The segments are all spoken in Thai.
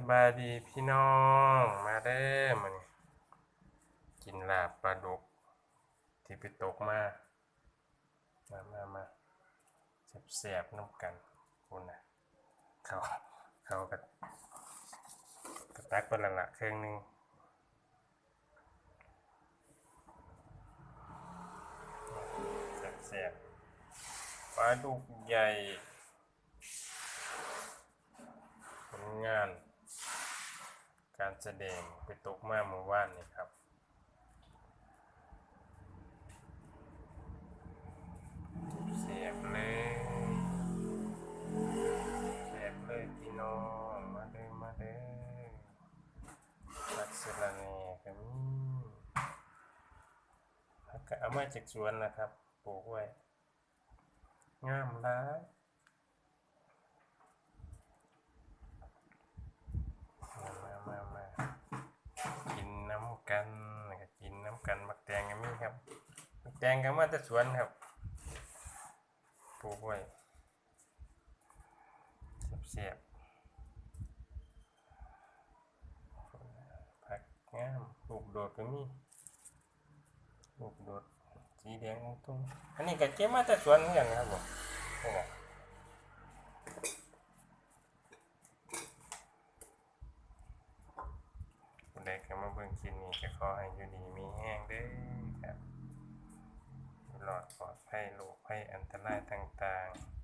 สบายดีพี่น้องมาเด้อมานี่กินลาบปลาดุก ที่ไปตกมา มามามาเสียบๆน้ำกันคุณนะเขาเขากับกระตักเป็นละละเครื่องหนึงเสียบปลาดุกใหญ่ผลงาน การแสดงไปตกมาเมื่อวานนี่ครับ เสียบเลยเสียบเลยพี่น้องมาเด้อมาเด้อลักษณะนี้ก็มีแล้วก็เอามาจากสวนนะครับ ปลูกไว้ งามหลาย มามามากินน้ำ กันกินน้ำกันมักแตงกันมีครับมักแตงกันมาแต่สวนครับปลูกไว้เสียบผักงามปลูกโดดก็มีปลูกโดดสีแดงตุ้งอันนี้ก็เก็บมาแต่สวนเหมือนกันครับผมนี่นะ ใดก็มาเบิ่งคลิปนี้ก็ขอให้อยู่ดีมีแห้งเด้อครับหลอดปลอดภัยโรคภัยอันตรายต่างๆ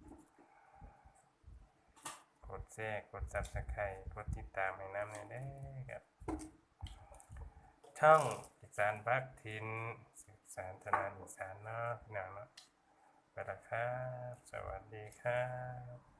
กดแชร์กด Subscribe กดติดตามให้น้ำในอยเด้อครับช่องอีสานพักทินสืบสารตนานอีสานเนาะพี่น้องเนาะไปละครับ สวัสดีครับ